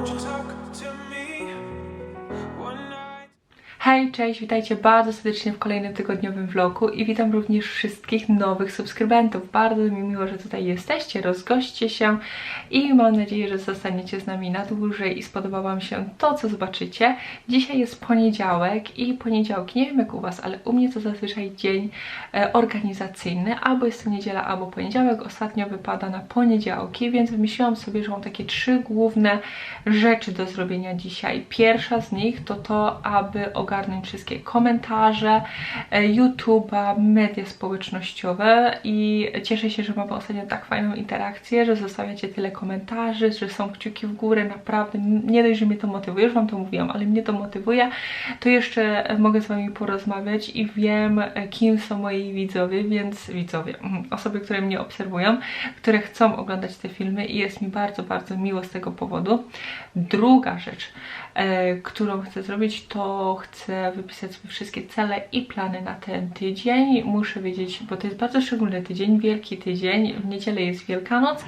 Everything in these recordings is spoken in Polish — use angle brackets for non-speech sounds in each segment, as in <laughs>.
Don't you talk to Hej, cześć, witajcie bardzo serdecznie w kolejnym tygodniowym vlogu i witam również wszystkich nowych subskrybentów. Bardzo mi miło, że tutaj jesteście, rozgoście się i mam nadzieję, że zostaniecie z nami na dłużej i spodoba Wam się to, co zobaczycie. Dzisiaj jest poniedziałek i poniedziałki, nie wiem jak u Was, ale u mnie to zazwyczaj dzień e, organizacyjny, albo jest to niedziela, albo poniedziałek. Ostatnio wypada na poniedziałki, więc wymyśliłam sobie, że mam takie trzy główne rzeczy do zrobienia dzisiaj. Pierwsza z nich to to, aby wszystkie komentarze, e, YouTube'a, media społecznościowe i cieszę się, że mamy ostatnio tak fajną interakcję, że zostawiacie tyle komentarzy, że są kciuki w górę, naprawdę nie dość, że mnie to motywuje, już Wam to mówiłam, ale mnie to motywuje, to jeszcze mogę z Wami porozmawiać i wiem, e, kim są moi widzowie, więc widzowie, mhm, osoby, które mnie obserwują, które chcą oglądać te filmy i jest mi bardzo, bardzo miło z tego powodu. Druga rzecz, e, którą chcę zrobić, to chcę wypisać sobie wszystkie cele i plany na ten tydzień. Muszę wiedzieć, bo to jest bardzo szczególny tydzień, wielki tydzień. W niedzielę jest Wielkanoc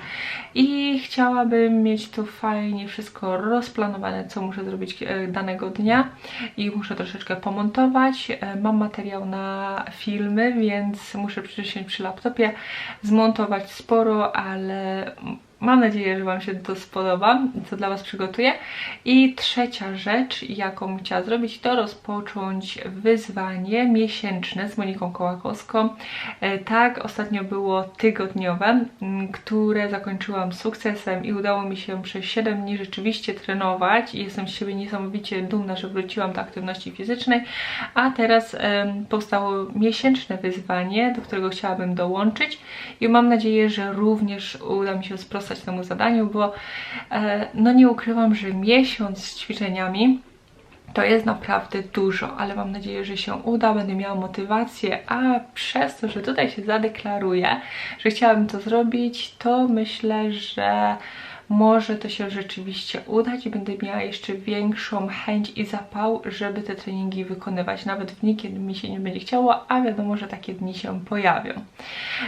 i chciałabym mieć to fajnie wszystko rozplanowane, co muszę zrobić e, danego dnia i muszę troszeczkę pomontować. E, Mam materiał na filmy, więc muszę przysiąść przy laptopie, zmontować sporo, ale Mam nadzieję, że Wam się to spodoba, co dla Was przygotuję. I trzecia rzecz, jaką chciałam zrobić, to rozpocząć wyzwanie miesięczne z Moniką Kołakowską. E, Tak, ostatnio było tygodniowe, które zakończyłam sukcesem i udało mi się przez 7 dni rzeczywiście trenować. I jestem z siebie niesamowicie dumna, że wróciłam do aktywności fizycznej. A teraz powstało miesięczne wyzwanie, do którego chciałabym dołączyć i mam nadzieję, że również uda mi się sprostać temu zadaniu, bo e, no nie ukrywam, że miesiąc z ćwiczeniami to jest naprawdę dużo, ale mam nadzieję, że się uda, będę miała motywację, a przez to, że tutaj się zadeklaruję, że chciałabym to zrobić, to myślę, że może to się rzeczywiście udać i będę miała jeszcze większą chęć i zapał, żeby te treningi wykonywać, nawet w dni, kiedy mi się nie będzie chciało, a wiadomo, że takie dni się pojawią.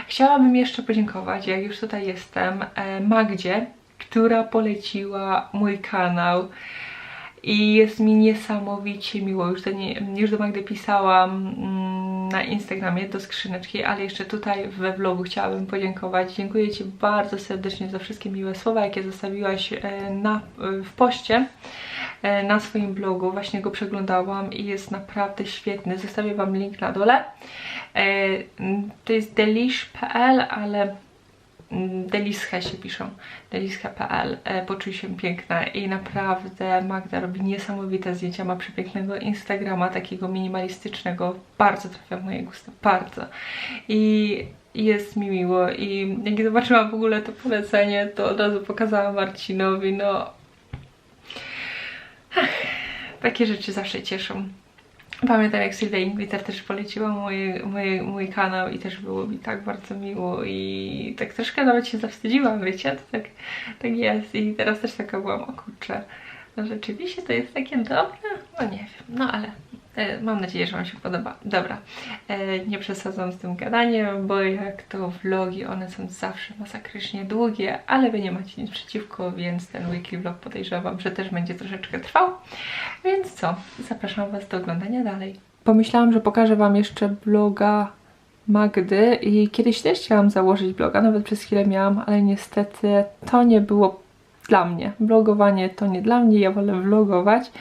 Chciałabym jeszcze podziękować, jak już tutaj jestem, e, Magdzie, która poleciła mój kanał i jest mi niesamowicie miło. Już do, nie, już do Magdy pisałam mm, na Instagramie do skrzyneczki, ale jeszcze tutaj we vlogu chciałabym podziękować. Dziękuję Ci bardzo serdecznie za wszystkie miłe słowa, jakie zostawiłaś e, na, w poście e, na swoim blogu. Właśnie go przeglądałam i jest naprawdę świetny. Zostawię Wam link na dole. E, To jest delish.pl, ale Delische się piszą, delische.pl, e, poczuj się piękna i naprawdę Magda robi niesamowite zdjęcia, ma przepięknego Instagrama, takiego minimalistycznego, bardzo trafia w moje gusta, bardzo. I jest mi miło i jak zobaczyłam w ogóle to polecenie, to od razu pokazałam Marcinowi, no. Ach, takie rzeczy zawsze cieszą. Pamiętam jak Sylwia Ingliter też poleciła mój, mój, mój kanał i też było mi tak bardzo miło i tak troszkę nawet się zawstydziłam, wiecie, to tak, tak jest. I teraz też taka byłam, o kurczę, no rzeczywiście to jest takie dobre, no nie wiem, no ale mam nadzieję, że Wam się podoba. Dobra, e, nie przesadzam z tym gadaniem, bo jak to vlogi, one są zawsze masakrycznie długie, ale Wy nie macie nic przeciwko, więc ten weekly vlog podejrzewam, że też będzie troszeczkę trwał. Więc co, zapraszam Was do oglądania dalej. Pomyślałam, że pokażę Wam jeszcze bloga Magdy i kiedyś też chciałam założyć bloga, nawet przez chwilę miałam, ale niestety to nie było dla mnie. Blogowanie to nie dla mnie, ja wolę vlogować.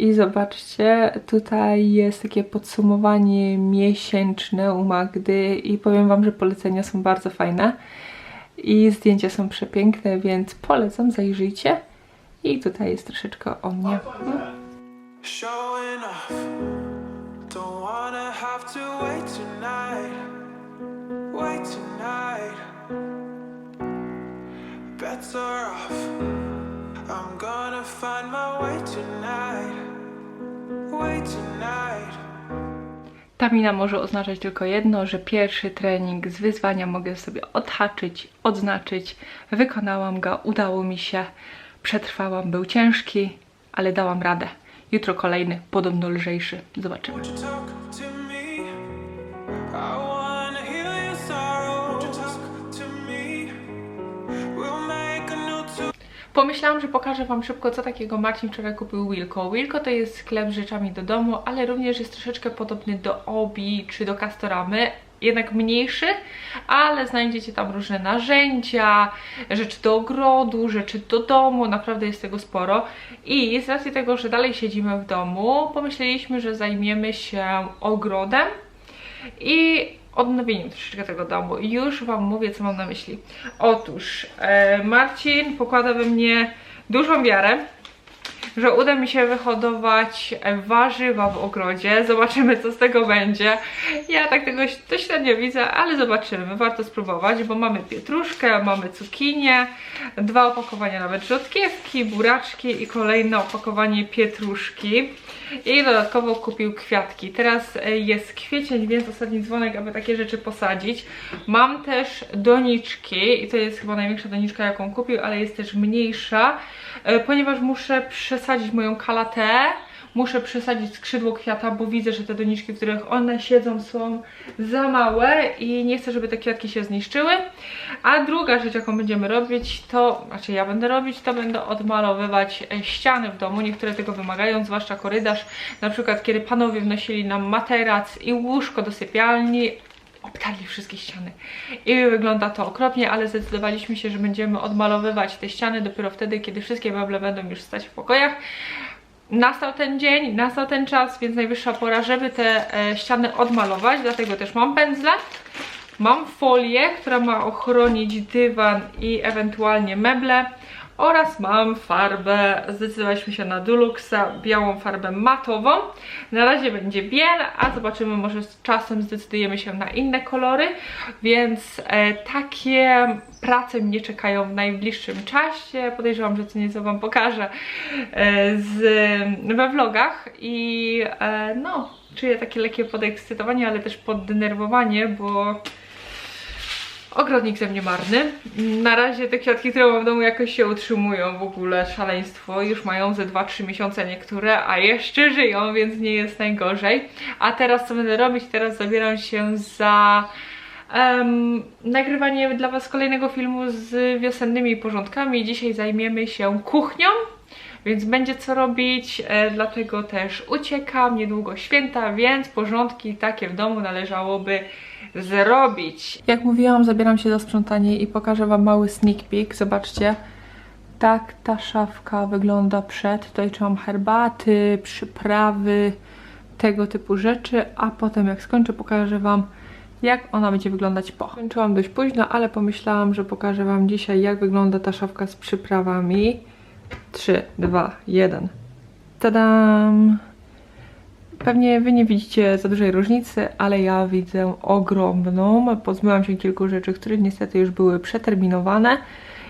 I zobaczcie, tutaj jest takie podsumowanie miesięczne u Magdy i powiem Wam, że polecenia są bardzo fajne i zdjęcia są przepiękne, więc polecam, zajrzyjcie. I tutaj jest troszeczkę o mnie. Better off. I'm gonna find my way tonight. Ta mina może oznaczać tylko jedno, że pierwszy trening z wyzwania mogę sobie odhaczyć, odznaczyć. Wykonałam go, udało mi się, przetrwałam, był ciężki, ale dałam radę. Jutro kolejny, podobno lżejszy. Zobaczymy. Pomyślałam, że pokażę Wam szybko, co takiego Marcin wczoraj kupił Wilko. Wilko to jest sklep z rzeczami do domu, ale również jest troszeczkę podobny do Obi czy do Castoramy, jednak mniejszy, ale znajdziecie tam różne narzędzia, rzeczy do ogrodu, rzeczy do domu, naprawdę jest tego sporo. I z racji tego, że dalej siedzimy w domu, pomyśleliśmy, że zajmiemy się ogrodem i odnowieniem troszeczkę tego domu. Już Wam mówię, co mam na myśli. Otóż e, Marcin pokłada we mnie dużą wiarę, że uda mi się wyhodować warzywa w ogrodzie. Zobaczymy, co z tego będzie. Ja tak tego to średnio widzę, ale zobaczymy. Warto spróbować, bo mamy pietruszkę, mamy cukinię, dwa opakowania nawet rzodkiewki, buraczki i kolejne opakowanie pietruszki. I dodatkowo kupił kwiatki. Teraz e, jest kwiecień, więc ostatni dzwonek, aby takie rzeczy posadzić. Mam też doniczki i to jest chyba największa doniczka, jaką kupił, ale jest też mniejsza, e, ponieważ muszę przesadzić moją kalatę muszę przesadzić skrzydło kwiata, bo widzę, że te doniczki, w których one siedzą są za małe i nie chcę, żeby te kwiatki się zniszczyły. A druga rzecz, jaką będziemy robić, to, znaczy ja będę robić, to będę odmalowywać ściany w domu. Niektóre tego wymagają, zwłaszcza korytarz. Na przykład, kiedy panowie wnosili nam materac i łóżko do sypialni, obtarli wszystkie ściany. I wygląda to okropnie, ale zdecydowaliśmy się, że będziemy odmalowywać te ściany dopiero wtedy, kiedy wszystkie meble będą już stać w pokojach. Nastał ten dzień, nastał ten czas, więc najwyższa pora, żeby te e, ściany odmalować, dlatego też mam pędzle, mam folię, która ma ochronić dywan i ewentualnie meble oraz mam farbę, zdecydowaliśmy się na Duluxa, białą farbę matową. Na razie będzie biel, a zobaczymy, może z czasem zdecydujemy się na inne kolory, więc e, takie prace mnie czekają w najbliższym czasie. Podejrzewam, że co nieco Wam pokażę e, z, we vlogach i e, no, czuję takie lekkie podekscytowanie, ale też poddenerwowanie, bo Ogrodnik ze mnie marny. Na razie te kwiatki, które mam w domu jakoś się utrzymują w ogóle, szaleństwo. Już mają ze 2-3 miesiące niektóre, a jeszcze żyją, więc nie jest najgorzej. A teraz co będę robić? Teraz zabieram się za um, nagrywanie dla Was kolejnego filmu z wiosennymi porządkami. Dzisiaj zajmiemy się kuchnią więc będzie co robić, e, dlatego też uciekam, niedługo święta, więc porządki takie w domu należałoby zrobić. Jak mówiłam, zabieram się do sprzątania i pokażę Wam mały sneak peek. Zobaczcie, tak ta szafka wygląda przed. Tutaj trzymam herbaty, przyprawy, tego typu rzeczy, a potem jak skończę pokażę Wam jak ona będzie wyglądać po. Kończyłam dość późno, ale pomyślałam, że pokażę Wam dzisiaj jak wygląda ta szafka z przyprawami. 3, 2, 1. Tadam! Pewnie Wy nie widzicie za dużej różnicy, ale ja widzę ogromną. Pozbyłam się kilku rzeczy, które niestety już były przeterminowane.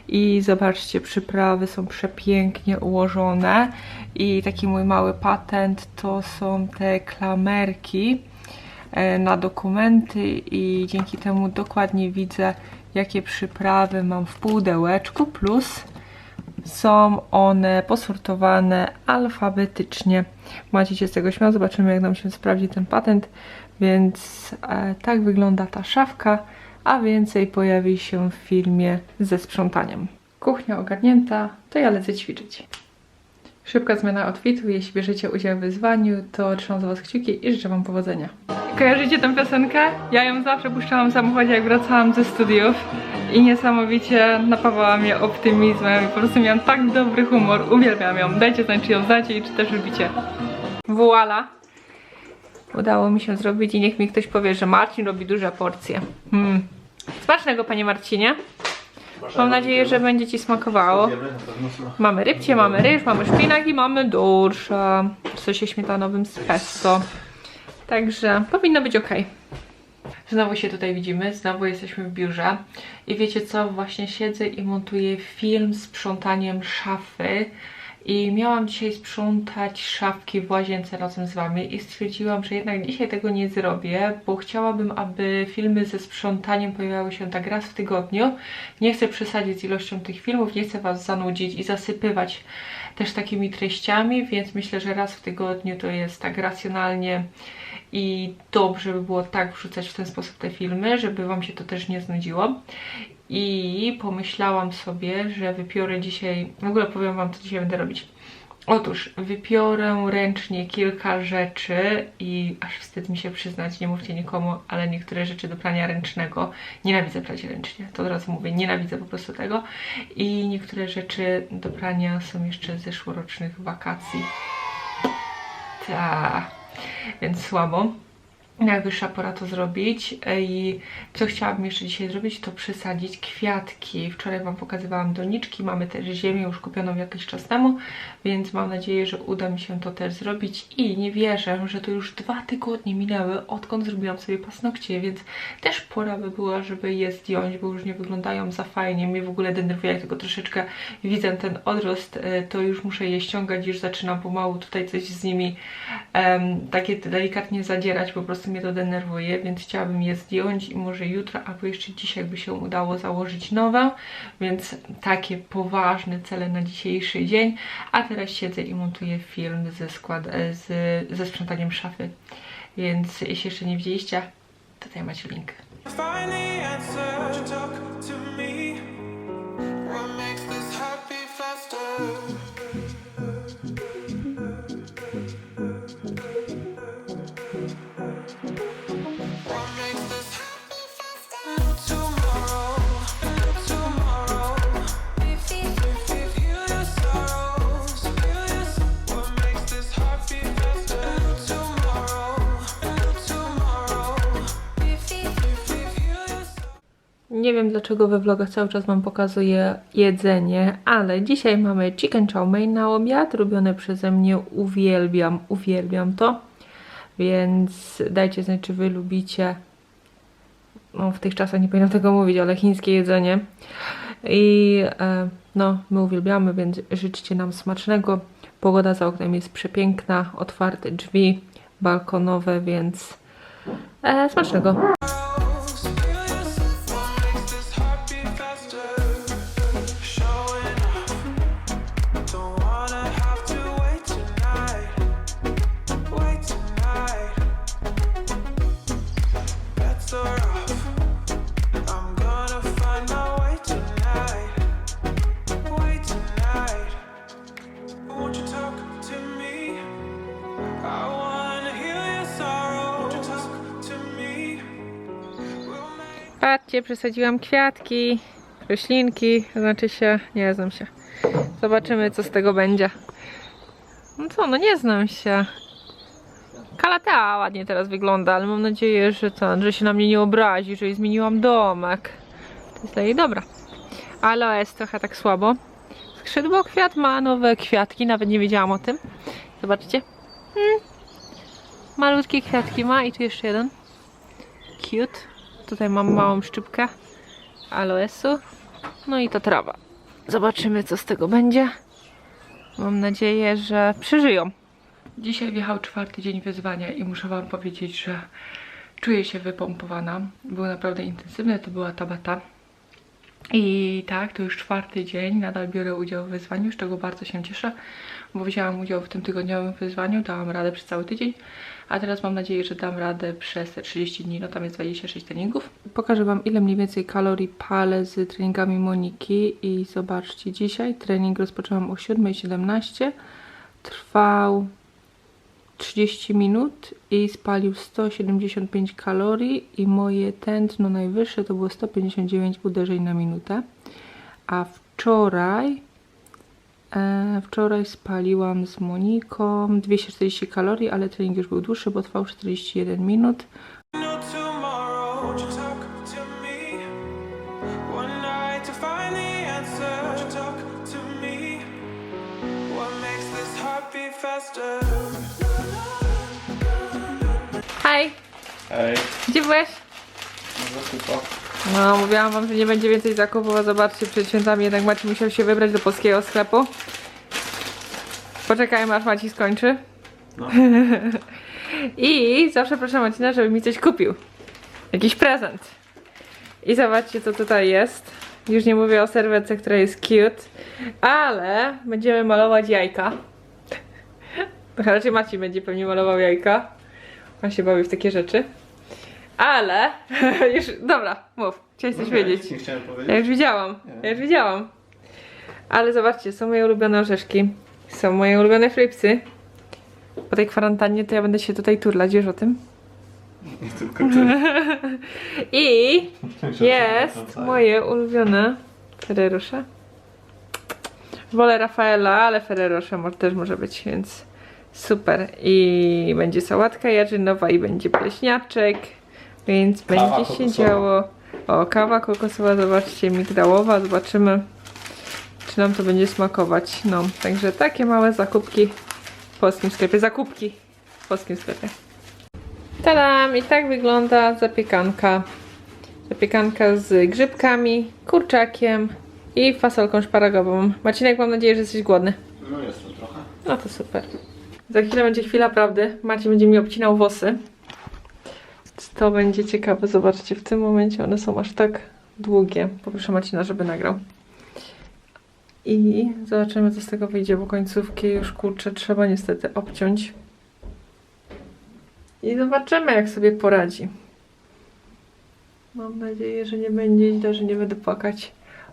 I zobaczcie, przyprawy są przepięknie ułożone. I taki mój mały patent to są te klamerki e, na dokumenty i dzięki temu dokładnie widzę, jakie przyprawy mam w pudełeczku, plus są one posortowane alfabetycznie. Macie się z tego śmiał, zobaczymy jak nam się sprawdzi ten patent. Więc e, tak wygląda ta szafka, a więcej pojawi się w filmie ze sprzątaniem. Kuchnia ogarnięta, to ja lecę ćwiczyć. Szybka zmiana outfitu, jeśli bierzecie udział w wyzwaniu, to trzymam za Was kciuki i życzę Wam powodzenia. Kojarzycie tę piosenkę? Ja ją zawsze puszczałam w samochodzie, jak wracałam ze studiów i niesamowicie napawała mnie optymizmem i po prostu miałam tak dobry humor, uwielbiam ją. Dajcie znać, czy ją znacie i czy też lubicie. Voila! Udało mi się zrobić i niech mi ktoś powie, że Marcin robi duże porcje. Hmm. Smacznego, panie Marcinie. Mam nadzieję, że będzie Ci smakowało. Mamy rybcie, mamy ryż, mamy szpinak i mamy dorsza w sosie śmietanowym z pesto. Także powinno być ok. Znowu się tutaj widzimy, znowu jesteśmy w biurze. I wiecie co, właśnie siedzę i montuję film z sprzątaniem szafy i miałam dzisiaj sprzątać szafki w łazience razem z Wami i stwierdziłam, że jednak dzisiaj tego nie zrobię, bo chciałabym, aby filmy ze sprzątaniem pojawiały się tak raz w tygodniu. Nie chcę przesadzić z ilością tych filmów, nie chcę Was zanudzić i zasypywać też takimi treściami, więc myślę, że raz w tygodniu to jest tak racjonalnie i dobrze by było tak wrzucać w ten sposób te filmy, żeby Wam się to też nie znudziło. I pomyślałam sobie, że wypiorę dzisiaj, w ogóle powiem wam co dzisiaj będę robić. Otóż wypiorę ręcznie kilka rzeczy i aż wstyd mi się przyznać, nie mówcie nikomu, ale niektóre rzeczy do prania ręcznego nienawidzę prać ręcznie, to od razu mówię, nienawidzę po prostu tego i niektóre rzeczy do prania są jeszcze z zeszłorocznych wakacji. Ta, więc słabo. Najwyższa pora to zrobić i co chciałabym jeszcze dzisiaj zrobić, to przysadzić kwiatki. Wczoraj Wam pokazywałam doniczki, mamy też ziemię już kupioną jakiś czas temu, więc mam nadzieję, że uda mi się to też zrobić. I nie wierzę, że to już dwa tygodnie minęły, odkąd zrobiłam sobie paznokcie, więc też pora by była, żeby je zdjąć, bo już nie wyglądają za fajnie. Mnie w ogóle denerwuje, jak tylko troszeczkę widzę ten odrost, e, to już muszę je ściągać, już zaczynam pomału tutaj coś z nimi em, takie delikatnie zadzierać, po prostu mnie to denerwuje, więc chciałabym je zdjąć i może jutro albo jeszcze dzisiaj by się udało założyć nowe, więc takie poważne cele na dzisiejszy dzień, a teraz siedzę i montuję film ze, skład, e, z, ze sprzątaniem szafy, więc jeśli jeszcze nie widzieliście, tutaj macie link. The answer. Nie wiem dlaczego we vlogach cały czas Wam pokazuję jedzenie, ale dzisiaj mamy chicken chow mein na obiad, robione przeze mnie, uwielbiam, uwielbiam to, więc dajcie znać, czy Wy lubicie, no w tych czasach nie powinnam tego mówić, ale chińskie jedzenie. I e, no, my uwielbiamy, więc życzcie nam smacznego, pogoda za oknem jest przepiękna, otwarte drzwi balkonowe, więc e, smacznego. Patrzcie, przesadziłam kwiatki, roślinki, znaczy się, nie znam się. Zobaczymy, co z tego będzie. No co, no nie znam się. Kalatea ładnie teraz wygląda, ale mam nadzieję, że że się na mnie nie obrazi, że jej zmieniłam domek. To jest jej dobra. Aloes trochę tak słabo. Skrzydło kwiat ma nowe kwiatki, nawet nie wiedziałam o tym. Zobaczcie. Hmm. Malutkie kwiatki ma i tu jeszcze jeden. Cute. Tutaj mam małą szczypkę aloesu. No i ta trawa. Zobaczymy, co z tego będzie. Mam nadzieję, że przeżyją. Dzisiaj wjechał czwarty dzień wyzwania i muszę Wam powiedzieć, że czuję się wypompowana. Był naprawdę intensywny, to była tabata. I tak, to już czwarty dzień, nadal biorę udział w wyzwaniu, z czego bardzo się cieszę, bo wzięłam udział w tym tygodniowym wyzwaniu, dałam radę przez cały tydzień, a teraz mam nadzieję, że dam radę przez te 30 dni, no tam jest 26 treningów. Pokażę Wam, ile mniej więcej kalorii palę z treningami Moniki i zobaczcie, dzisiaj trening rozpoczęłam o 7.17, trwał 30 minut i spalił 175 kalorii i moje tętno najwyższe to było 159 uderzeń na minutę. A wczoraj wczoraj spaliłam z Moniką 240 kalorii, ale trening już był dłuższy, bo trwał 41 minut. no? Hej, Ej, gdzie byłeś? no zakupach. No, mówiłam wam, że nie będzie więcej zakupów, a zobaczcie, przed świętami jednak Maciej musiał się wybrać do polskiego sklepu. Poczekajmy, aż Maciej skończy. No. <laughs> I zawsze proszę Macina, żeby mi coś kupił. Jakiś prezent. I zobaczcie, co tutaj jest. Już nie mówię o serwetce, która jest cute, ale będziemy malować jajka. <laughs> Raczej Maciej będzie pewnie malował jajka. On się bawi w takie rzeczy. Ale, <laughs> już, dobra, mów. Chciałeś coś nie, wiedzieć? Nie chciałem Ja powiedzieć. już widziałam, ja już widziałam. Ale zobaczcie, są moje ulubione orzeszki. Są moje ulubione flipsy. Po tej kwarantannie to ja będę się tutaj turlać, wiesz o tym? <laughs> Nie tylko ty. <laughs> I jest moje ulubione Ferrerosze. Wolę Rafaela, ale Ferrerosze też może być, więc super. I będzie sałatka jarzynowa i będzie pleśniaczek, więc Kawa będzie się kokosowa. działo. O, kawa kokosowa, zobaczcie, migdałowa, zobaczymy czy nam to będzie smakować. No, także takie małe zakupki w polskim sklepie. Zakupki w polskim sklepie. Tadam! I tak wygląda zapiekanka. Zapiekanka z grzybkami, kurczakiem i fasolką szparagową. Marcinek, mam nadzieję, że jesteś głodny. No jestem trochę. No to super. Za chwilę będzie chwila prawdy. Marcin będzie mi obcinał włosy. To będzie ciekawe. Zobaczcie, w tym momencie one są aż tak długie. Poproszę Marcina, żeby nagrał. I zobaczymy, co z tego wyjdzie, bo końcówki już kurczę trzeba niestety obciąć. I zobaczymy, jak sobie poradzi. Mam nadzieję, że nie będzie źle, że nie będę płakać.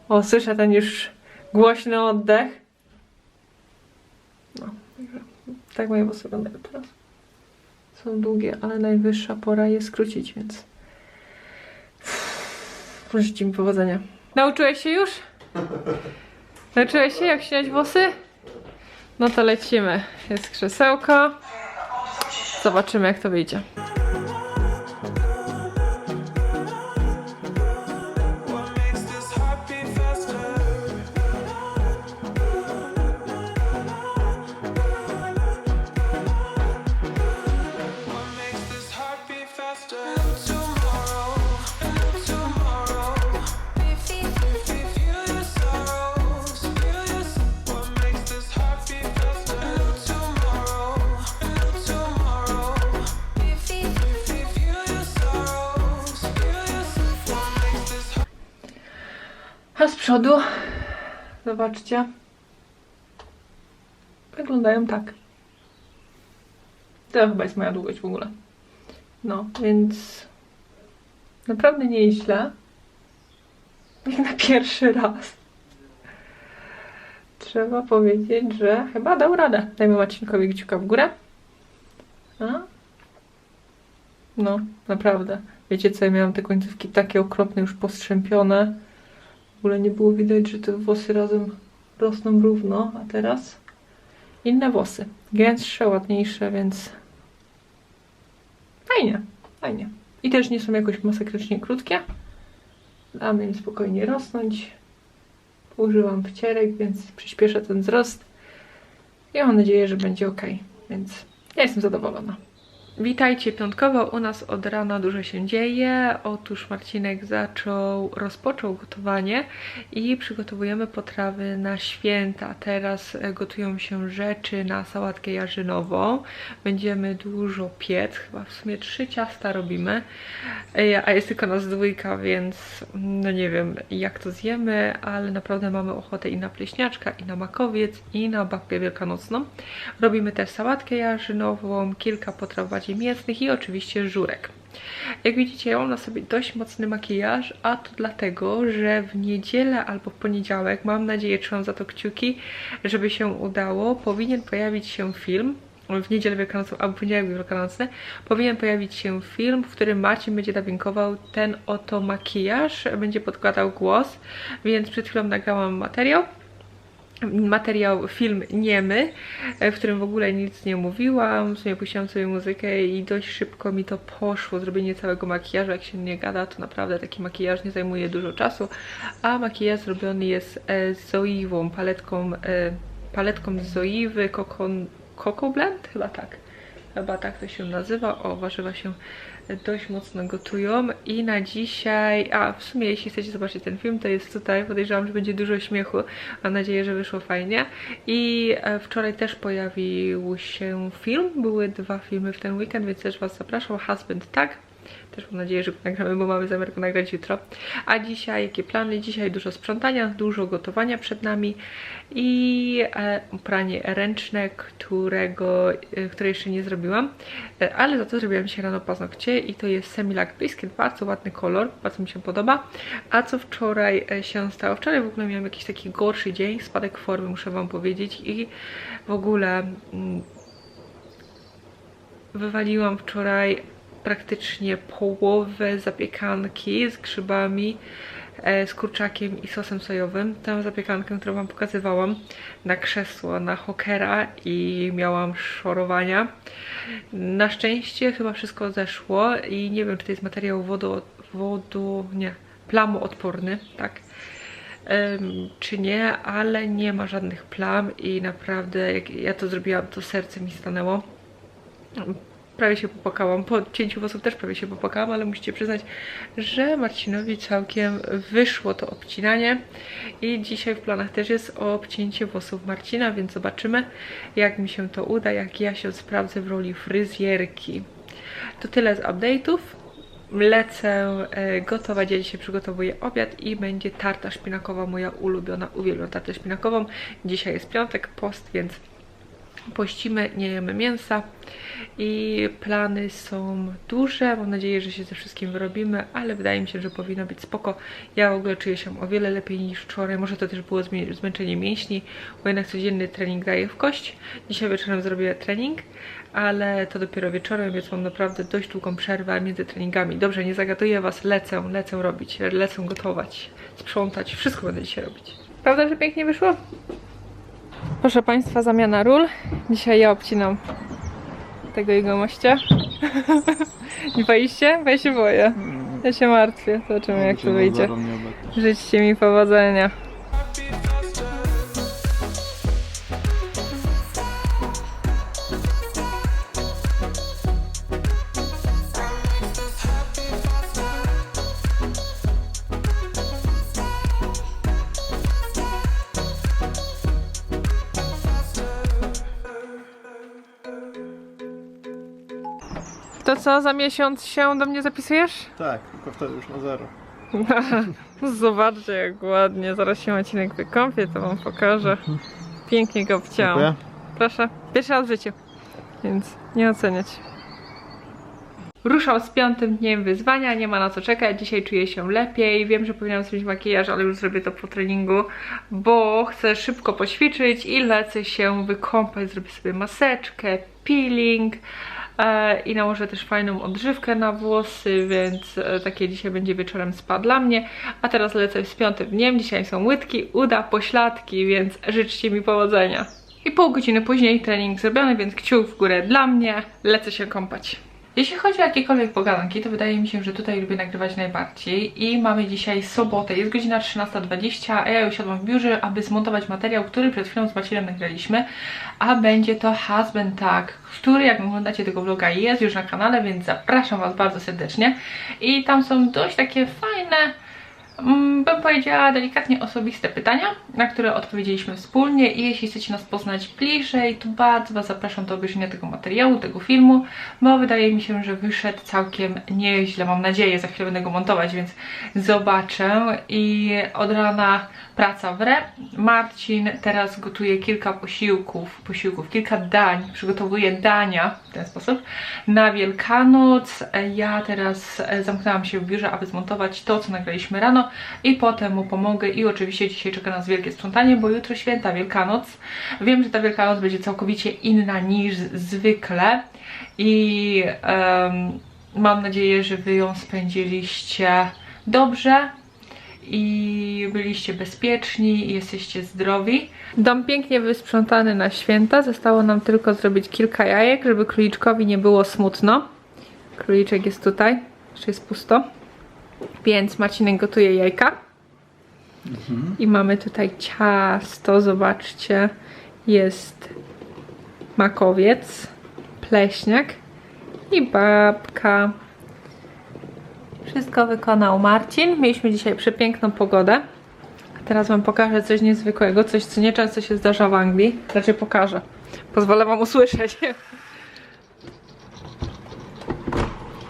O, słyszę ten już głośny oddech. No, tak moje włosy wyglądają teraz. Są długie, ale najwyższa pora je skrócić, więc życzę mi powodzenia. Nauczyłeś się już? <laughs> Nauczyłeś się jak śniać włosy? No to lecimy. Jest krzesełko. Zobaczymy jak to wyjdzie. Przodu, zobaczcie, wyglądają tak. To chyba jest moja długość w ogóle. No, więc naprawdę nie jest źle. Jak <laughs> na pierwszy raz. Trzeba powiedzieć, że chyba dał radę. Dajmy Marcinkowi kciuka w górę. A? No, naprawdę. Wiecie co, ja miałam te końcówki takie okropne, już postrzępione. W ogóle nie było widać, że te włosy razem rosną równo, a teraz inne włosy. Gęstsze, ładniejsze, więc fajnie, fajnie. I też nie są jakoś masakrycznie krótkie. Damy im spokojnie rosnąć. Użyłam wcierek, więc przyspieszę ten wzrost. I mam nadzieję, że będzie ok. Więc ja jestem zadowolona. Witajcie piątkowo. U nas od rana dużo się dzieje. Otóż Marcinek zaczął, rozpoczął gotowanie i przygotowujemy potrawy na święta. Teraz e, gotują się rzeczy na sałatkę jarzynową. Będziemy dużo piec, chyba w sumie trzy ciasta robimy, E, a jest tylko nas dwójka, więc no nie wiem jak to zjemy, ale naprawdę mamy ochotę i na pleśniaczka, i na makowiec, i na babkę wielkanocną. Robimy też sałatkę jarzynową, kilka potraw bardziej mięsnych i oczywiście żurek. Jak widzicie, ja mam na sobie dość mocny makijaż, a to dlatego, że w niedzielę albo w poniedziałek, mam nadzieję, trzymam za to kciuki, żeby się udało, powinien pojawić się film, w niedzielę wielkanocną albo w poniedziałek wielkanocny, powinien pojawić się film, w którym Marcin będzie dubbingował ten oto makijaż, będzie podkładał głos, więc przed chwilą nagrałam materiał, materiał, film niemy, e, w którym w ogóle nic nie mówiłam, w sumie puściłam sobie muzykę i dość szybko mi to poszło, zrobienie całego makijażu, jak się nie gada, to naprawdę taki makijaż nie zajmuje dużo czasu, a makijaż zrobiony jest e, z Zoiwą, paletką, e, paletką z Zoiwy, Coco, Coco Blend? Chyba tak. Chyba tak to się nazywa. O, warzywa się dość mocno gotują. I na dzisiaj, a w sumie jeśli chcecie zobaczyć ten film, to jest tutaj. Podejrzewam, że będzie dużo śmiechu. Mam nadzieję, że wyszło fajnie. I e, wczoraj też pojawił się film. Były dwa filmy w ten weekend, więc też Was zapraszam. Husband Tak Też mam nadzieję, że go nagramy, bo mamy zamiar go nagrać jutro. A dzisiaj, jakie plany? Dzisiaj dużo sprzątania, dużo gotowania przed nami i e, pranie ręczne, którego, e, które jeszcze nie zrobiłam, e, ale za to zrobiłam dzisiaj rano paznokcie i to jest Semilac Biscuit, bardzo ładny kolor, bardzo mi się podoba. A co wczoraj się stało? Wczoraj w ogóle miałam jakiś taki gorszy dzień, spadek formy, muszę Wam powiedzieć i w ogóle mm, wywaliłam wczoraj praktycznie połowę zapiekanki z grzybami, e, z kurczakiem i sosem sojowym. Tę zapiekankę, którą Wam pokazywałam na krzesło, na hokera i miałam szorowania. Na szczęście chyba wszystko zeszło i nie wiem, czy to jest materiał wodo, wodu, nie, plamoodporny, tak? Czy nie, ale nie ma żadnych plam i naprawdę jak ja to zrobiłam, to serce mi stanęło prawie się popłakałam. Po cięciu włosów też prawie się popłakałam, ale musicie przyznać, że Marcinowi całkiem wyszło to obcinanie i dzisiaj w planach też jest obcięcie włosów Marcina, więc zobaczymy jak mi się to uda, jak ja się sprawdzę w roli fryzjerki. To tyle z update'ów. Lecę e, gotować, ja dzisiaj przygotowuję obiad i będzie tarta szpinakowa, moja ulubiona, uwielbiam tartę szpinakową. Dzisiaj jest piątek, post, więc pościmy, nie jemy mięsa i plany są duże. Mam nadzieję, że się ze wszystkim wyrobimy, ale wydaje mi się, że powinno być spoko. Ja w ogóle czuję się o wiele lepiej niż wczoraj. Może to też było zmęczenie mięśni, bo jednak codzienny trening daje w kość. Dzisiaj wieczorem zrobię trening, ale to dopiero wieczorem, więc mam naprawdę dość długą przerwę między treningami. Dobrze, nie zagaduję Was, lecę, lecę robić, lecę gotować, sprzątać, wszystko będę dzisiaj robić. Prawda, że pięknie wyszło? Proszę Państwa, zamiana ról. Dzisiaj ja obcinam tego jego mościa. Nie <laughs> boiście? Bo ja się boję. Ja się martwię. Zobaczymy jak to wyjdzie. Życzcie mi powodzenia. To co, za miesiąc się do mnie zapisujesz? Tak, tylko wtedy już na zero. <laughs> Zobaczcie jak ładnie. Zaraz się Macinek wykąpie, to wam pokażę. Pięknie go obcięłam. Dziękuję. Proszę. Pierwszy raz w życiu. Więc nie oceniać. Ruszał z piątym dniem wyzwania, nie ma na co czekać. Dzisiaj czuję się lepiej. Wiem, że powinnam zrobić makijaż, ale już zrobię to po treningu, bo chcę szybko poćwiczyć i lecę się wykąpać. Zrobię sobie maseczkę, peeling i nałożę też fajną odżywkę na włosy, więc e, takie dzisiaj będzie wieczorem spa dla mnie. A teraz lecę z piątym dniem. Dzisiaj są łydki, uda, pośladki, więc życzcie mi powodzenia. I pół godziny później trening zrobiony, więc kciuk w górę dla mnie. Lecę się kąpać. Jeśli chodzi o jakiekolwiek pogadanki, to wydaje mi się, że tutaj lubię nagrywać najbardziej i mamy dzisiaj sobotę, jest godzina 13.20, a ja usiadłam w biurze, aby zmontować materiał, który przed chwilą z Macierem nagraliśmy, a będzie to Husband Tag, który jak oglądacie tego vloga jest już na kanale, więc zapraszam Was bardzo serdecznie. I tam są dość takie fajne bym powiedziała delikatnie osobiste pytania, na które odpowiedzieliśmy wspólnie i jeśli chcecie nas poznać bliżej, to bardzo Was zapraszam do obejrzenia tego materiału, tego filmu, bo wydaje mi się, że wyszedł całkiem nieźle, mam nadzieję, za chwilę będę go montować, więc zobaczę i od rana praca w re. Marcin teraz gotuje kilka posiłków, posiłków, kilka dań, przygotowuje dania w ten sposób na Wielkanoc. Ja teraz e, zamknęłam się w biurze, aby zmontować to, co nagraliśmy rano i potem mu pomogę i oczywiście dzisiaj czeka nas wielkie sprzątanie, bo jutro święta Wielkanoc. Wiem, że ta Wielkanoc będzie całkowicie inna niż zwykle i em, mam nadzieję, że Wy ją spędziliście dobrze i byliście bezpieczni i jesteście zdrowi. Dom pięknie wysprzątany na święta. Zostało nam tylko zrobić kilka jajek, żeby króliczkowi nie było smutno. Króliczek jest tutaj, jeszcze jest pusto. Więc Marcinek gotuje jajka. I mamy tutaj ciasto, zobaczcie. Jest makowiec, pleśniak i babka. Wszystko wykonał Marcin. Mieliśmy dzisiaj przepiękną pogodę. Teraz Wam pokażę coś niezwykłego, coś co nieczęsto się zdarza w Anglii. Znaczy pokażę. Pozwolę Wam usłyszeć. <laughs>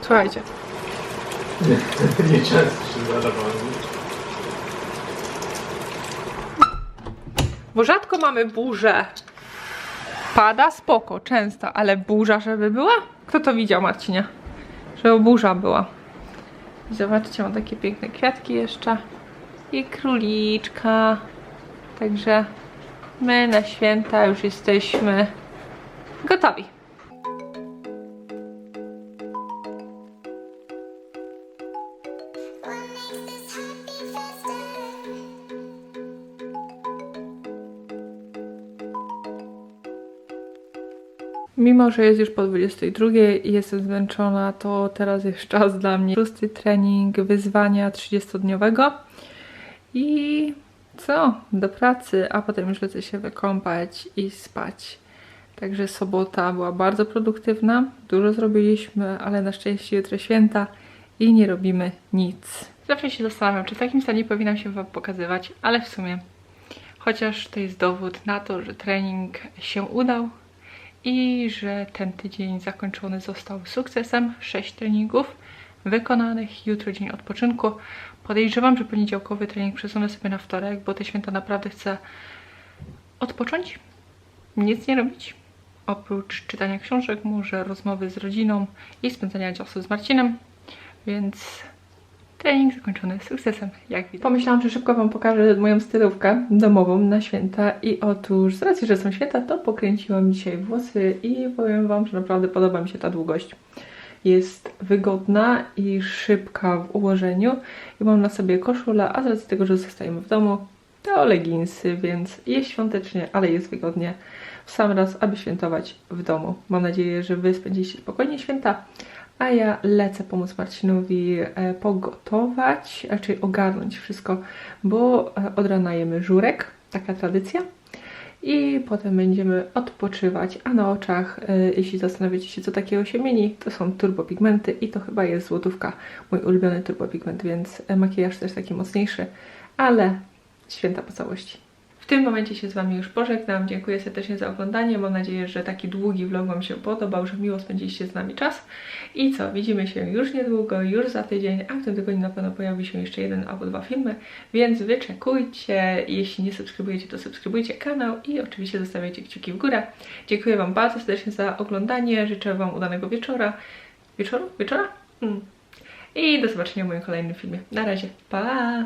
Słuchajcie. <laughs> Nie często się zdarza bardzo. Bo rzadko mamy burzę. Pada spoko, często, ale burza, żeby była? Kto to widział, Marcinie? Żeby burza była. I Zobaczcie, mam takie piękne kwiatki jeszcze. I króliczka. Także my na święta już jesteśmy gotowi. Mimo, że jest już po 22 i jestem zmęczona, to teraz jest czas dla mnie. Szósty trening wyzwania 30-dniowego. I co? Do pracy, a potem już lecę się wykąpać i spać. Także sobota była bardzo produktywna, dużo zrobiliśmy, ale na szczęście jutro święta i nie robimy nic. Zawsze się zastanawiam, czy w takim stanie powinnam się Wam pokazywać, ale w sumie chociaż to jest dowód na to, że trening się udał, i że ten tydzień zakończony został sukcesem. 6 treningów wykonanych, jutro dzień odpoczynku. Podejrzewam, że poniedziałkowy trening przesunę sobie na wtorek, bo te święta naprawdę chcę odpocząć, nic nie robić. Oprócz czytania książek, może rozmowy z rodziną i spędzania czasu z Marcinem, więc trening zakończony sukcesem, jak widać. Pomyślałam, że szybko Wam pokażę moją stylówkę domową na święta i otóż z racji, że są święta, to pokręciłam dzisiaj włosy i powiem Wam, że naprawdę podoba mi się ta długość. Jest wygodna i szybka w ułożeniu i mam na sobie koszulę, a z racji tego, że zostajemy w domu, to leginsy, więc jest świątecznie, ale jest wygodnie w sam raz, aby świętować w domu. Mam nadzieję, że Wy spędziliście spokojnie święta, a ja lecę pomóc Marcinowi e, pogotować, raczej ogarnąć wszystko, bo e, od rana jemy żurek, taka tradycja. I potem będziemy odpoczywać, a na oczach, e, jeśli zastanawiacie się, co takiego się mieni, to są turbopigmenty i to chyba jest złotówka, mój ulubiony turbopigment, więc e, makijaż też taki mocniejszy, ale święta po całości. Tym momencie się z Wami już pożegnam. Dziękuję serdecznie za oglądanie. Mam nadzieję, że taki długi vlog Wam się podobał, że miło spędziliście z nami czas. I co, widzimy się już niedługo, już za tydzień, a w tym tygodniu na pewno pojawi się jeszcze jeden albo dwa filmy, więc wyczekujcie. Jeśli nie subskrybujecie, to subskrybujcie kanał i oczywiście zostawiajcie kciuki w górę. Dziękuję Wam bardzo serdecznie za oglądanie. Życzę Wam udanego wieczora. Wieczoru? Wieczora? Mm. I do zobaczenia w moim kolejnym filmie. Na razie, pa!